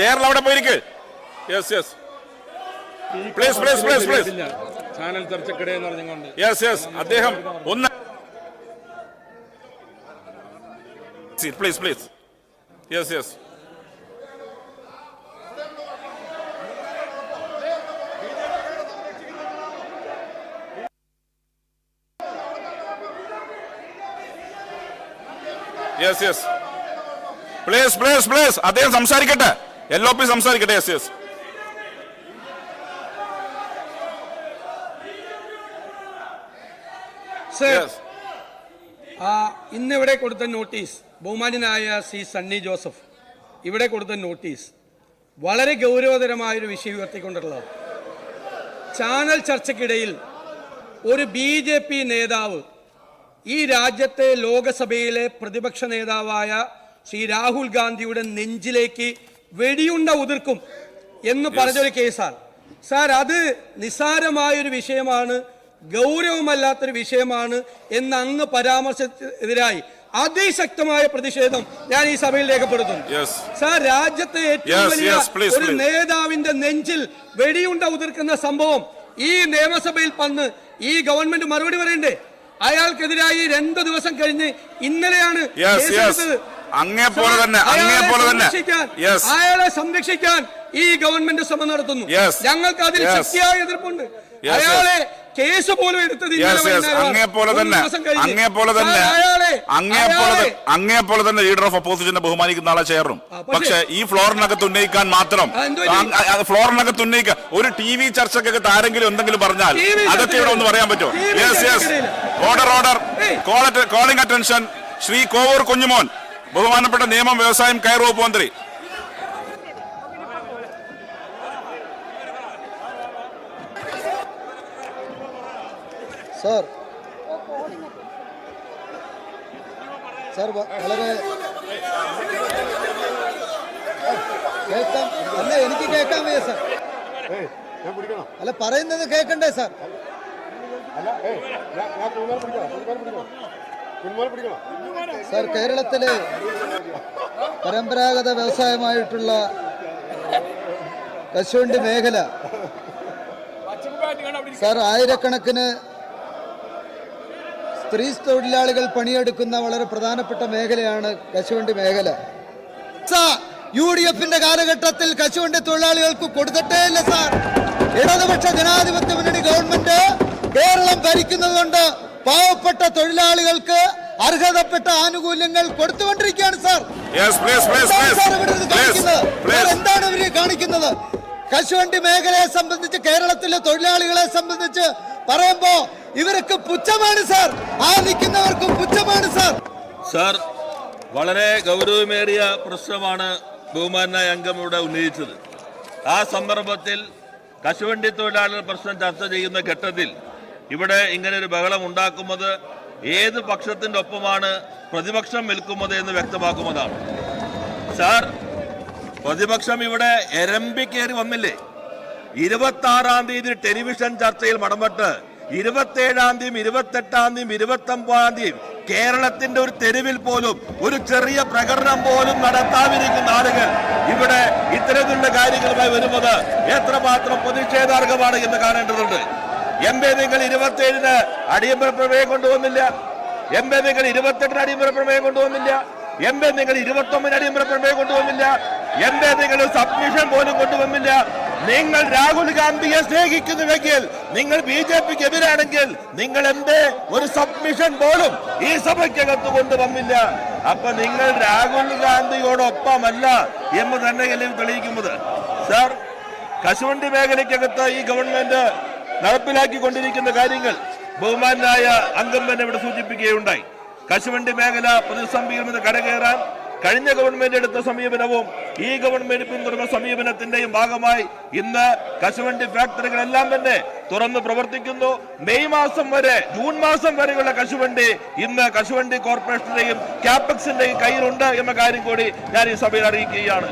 ചെയറിൽ അവിടെ പോയിരിക്ക്. Yes yes please please please please channel ചർച്ചക്കിടെ എന്ന് പറഞ്ഞുകൊണ്ട്. യെസ് യെസ് അദ്ദേഹം ഒന്ന് please please yes yes yes yes please please please അദ്ദേഹം സംസാരിക്കട്ടെ. എൽ ഒ പി സംസാരിക്കട്ടെ എസ് എസ് ഇന്ന് ഇവിടെ ആ, ഇന്നിവിടെ കൊടുത്ത നോട്ടീസ് ബഹുമാനായ സി സണ്ണി ജോസഫ്. ഇവിടെ കൊടുത്ത നോട്ടീസ് വളരെ ഗൗരവതരമായൊരു വിഷയം ഉയർത്തിക്കൊണ്ടുള്ളത് ചാനൽ ചർച്ചയ്ക്കിടയിൽ ഒരു ബി ജെ പി നേതാവ് ഈ രാജ്യത്തെ ലോകസഭയിലെ പ്രതിപക്ഷ നേതാവായ ശ്രീ രാഹുൽ ഗാന്ധിയുടെ നെഞ്ചിലേക്ക് വെടിയുണ്ട ഉതിർക്കും എന്ന് പറഞ്ഞൊരു കേസാണ്. സാർ അത് നിസ്സാരമായൊരു വിഷയമാണ് ഗൗരവമല്ലാത്തൊരു വിഷയമാണ് എന്ന് അങ്ങ് പരാമർശത്തിനെതിരായി അതിശക്തമായ പ്രതിഷേധം ഞാൻ ഈ സഭയിൽ രേഖപ്പെടുത്തുന്നു. സാർ രാജ്യത്തെ ഏറ്റവും വലിയ ഒരു നേതാവിന്റെ നെഞ്ചിൽ വെടിയുണ്ട ഉതിർക്കുന്ന സംഭവം ഈ നിയമസഭയിൽ വന്ന് ഈ ഗവൺമെന്റ് മറുപടി പറയണ്ടേ? അയാൾക്കെതിരായി രണ്ടു ദിവസം കഴിഞ്ഞ് ഇന്നലെയാണ് Yes, പോലെ അങ്ങേപ്പോലെ തന്നെ, അങ്ങേ അങ്ങേപ്പോലെ തന്നെ. അയാളെ സംരക്ഷിക്കാൻ ഈ ഗവൺമെന്റ് ശ്രമം നടത്തുന്നു. ഞങ്ങൾക്ക് അതിൽ. ശക്തിയായ എതിർപ്പുണ്ട്. അയാളെ കേസ് പോലും അങ്ങേപ്പോലെ തന്നെ. അങ്ങേപ്പോലെ. തന്നെ. അങ്ങേപ്പോലെ അങ്ങേപ്പോലെ തന്നെ. ലീഡർ ഓഫ് ഒപ്പോസിഷനെ ബഹുമാനിക്കുന്ന ആളെ ചേർന്നും പക്ഷെ ഈ ഫ്ലോറിനകത്ത് ഉന്നയിക്കാൻ മാത്രം ഫ്ലോറിനകത്ത് ഉന്നയിക്കാൻ ഒരു ടി വി ചർച്ചക്കൊക്കെ ആരെങ്കിലും എന്തെങ്കിലും പറഞ്ഞാൽ അതൊക്കെ ഇവിടെ ഒന്ന് പറയാൻ പറ്റുമോ? Yes yes order order calling attention Shri Kovoor Kunjumon. ബഹുമാനപ്പെട്ട നിയമം വ്യവസായം കയർ വകുപ്പ് മന്ത്രി. സാർ. സാർ വ- വളരെ കേൾക്കാം. അല്ല എനിക്ക് കേൾക്കാൻ വയ്യ സാർ. അല്ല പറയുന്നത് കേൾക്കണ്ടേ സാർ? സാർ കേരളത്തിലെ പരമ്പരാഗത വ്യവസായമായിട്ടുള്ള കശുവണ്ടി മേഖല സർ ആയിരക്കണക്കിന് സ്ത്രീ തൊഴിലാളികൾ പണിയെടുക്കുന്ന വളരെ പ്രധാനപ്പെട്ട മേഖലയാണ് കശുവണ്ടി മേഖല. യു ഡി എഫിന്റെ കാലഘട്ടത്തിൽ കശുവണ്ടി തൊഴിലാളികൾക്ക് കൊടുത്തിട്ടേ ഇല്ല സാർ. ഇടതുപക്ഷ ജനാധിപത്യ മുന്നണി ഗവൺമെന്റ് കേരളം ഭരിക്കുന്നതുകൊണ്ട് പാവപ്പെട്ട തൊഴിലാളികൾക്ക് അർഹതപ്പെട്ട ആനുകൂല്യങ്ങൾ കൊടുത്തുകൊണ്ടിരിക്കുകയാണ് സാർ. എന്താണ് ഇവർ കാണിക്കുന്നത്? കശുവണ്ടി മേഖലയെ സംബന്ധിച്ച് കേരളത്തിലെ തൊഴിലാളികളെ സംബന്ധിച്ച് പറയുമ്പോ ഇവർക്ക് പുച്ഛമാണ് സാർ. ആ നിൽക്കുന്നവർക്ക് പുച്ഛമാണ് സാർ. സാർ വളരെ ഗൗരവമേറിയ പ്രശ്നമാണ് ബഹുമാനായ അംഗം ഇവിടെ ഉന്നയിച്ചത്. ആ സന്ദർഭത്തിൽ കശുവണ്ടി തൊഴിലാളികൾ പ്രശ്നം ചർച്ച ചെയ്യുന്ന ഘട്ടത്തിൽ ഇവിടെ ഇങ്ങനെ ഒരു ബഹളം ഉണ്ടാക്കുന്നത് ഏത് പക്ഷത്തിന്റെ ഒപ്പമാണ് പ്രതിപക്ഷം നിൽക്കുന്നത് എന്ന് വ്യക്തമാക്കുന്നതാണ്. സാർ പ്രതിപക്ഷം ഇവിടെ എരമ്പി കയറി വന്നില്ലേ? ഇരുപത്തി ആറാം തീയതി ടെലിവിഷൻ ചർച്ചയിൽ മടമ്പെട്ട് ഇരുപത്തേഴാം തീയതി ഇരുപത്തെട്ടാം തീയതി ഇരുപത്തി ഒമ്പതാം തീയതി കേരളത്തിന്റെ ഒരു തെരുവിൽ പോലും ഒരു ചെറിയ പ്രകടനം പോലും നടത്താതിരിക്കുന്ന ആളുകൾ ഇവിടെ ഇത്തരത്തിലുള്ള കാര്യങ്ങളുമായി വരുന്നത് എത്രമാത്രം പ്രതിഷേധാർഹമാണ് എന്ന് കാണേണ്ടതുണ്ട്. എം പി നിങ്ങൾ ഇരുപത്തിയേഴിന് അടിയന്തര പ്രമേയം കൊണ്ടുവന്നില്ല. എം പി നിങ്ങൾ ഇരുപത്തെട്ടിന് അടിയന്തര പ്രമേയം കൊണ്ടുവന്നില്ല. എം പി നിങ്ങൾ ഇരുപത്തി ഒമ്പതിന് അടിയന്തര പ്രമേയം കൊണ്ടുവന്നില്ല. എം പി നിങ്ങൾ സബ്മിഷൻ പോലും കൊണ്ടുവന്നില്ല. നിങ്ങൾ രാഹുൽ ഗാന്ധിയെ സ്നേഹിക്കുന്നുവെങ്കിൽ നിങ്ങൾ ബി ജെ പിക്ക് എതിരാണെങ്കിൽ നിങ്ങൾ എന്തേ? ഒരു സബ്മിഷൻ പോലും ഈ സഭയ്ക്കകത്ത് കൊണ്ടുവന്നില്ല. അപ്പൊ നിങ്ങൾ രാഹുൽ ഗാന്ധിയോടൊപ്പമല്ല എന്ന് ഇത് തെളിയിക്കുന്നത്. സാർ കശുവണ്ടി മേഖലയ്ക്കകത്ത് ഈ ഗവൺമെന്റ് നടപ്പിലാക്കിക്കൊണ്ടിരിക്കുന്ന കാര്യങ്ങൾ ബഹുമാനായ അംഗം തന്നെ ഇവിടെ സൂചിപ്പിക്കുകയുണ്ടായി. കശുവണ്ടി മേഖല പ്രതിസന്ധിയിൽ നിന്ന് കടകയറാൻ കഴിഞ്ഞ ഗവൺമെന്റ് എടുത്ത സമീപനവും ഈ ഗവൺമെന്റ് പിന്തുടർന്ന സമീപനത്തിന്റെയും ഭാഗമായി ഇന്ന് കശുവണ്ടി ഫാക്ടറികളെല്ലാം തന്നെ തുറന്ന് പ്രവർത്തിക്കുന്നു. മെയ് മാസം വരെ ജൂൺ മാസം വരെയുള്ള കശുവണ്ടി ഇന്ന് കശുവണ്ടി കോർപ്പറേഷന്റെയും ക്യാപെക്സിന്റെയും കയ്യിലുണ്ട് എന്ന കാര്യം കൂടി ഞാൻ ഈ സഭയിൽ അറിയിക്കുകയാണ്.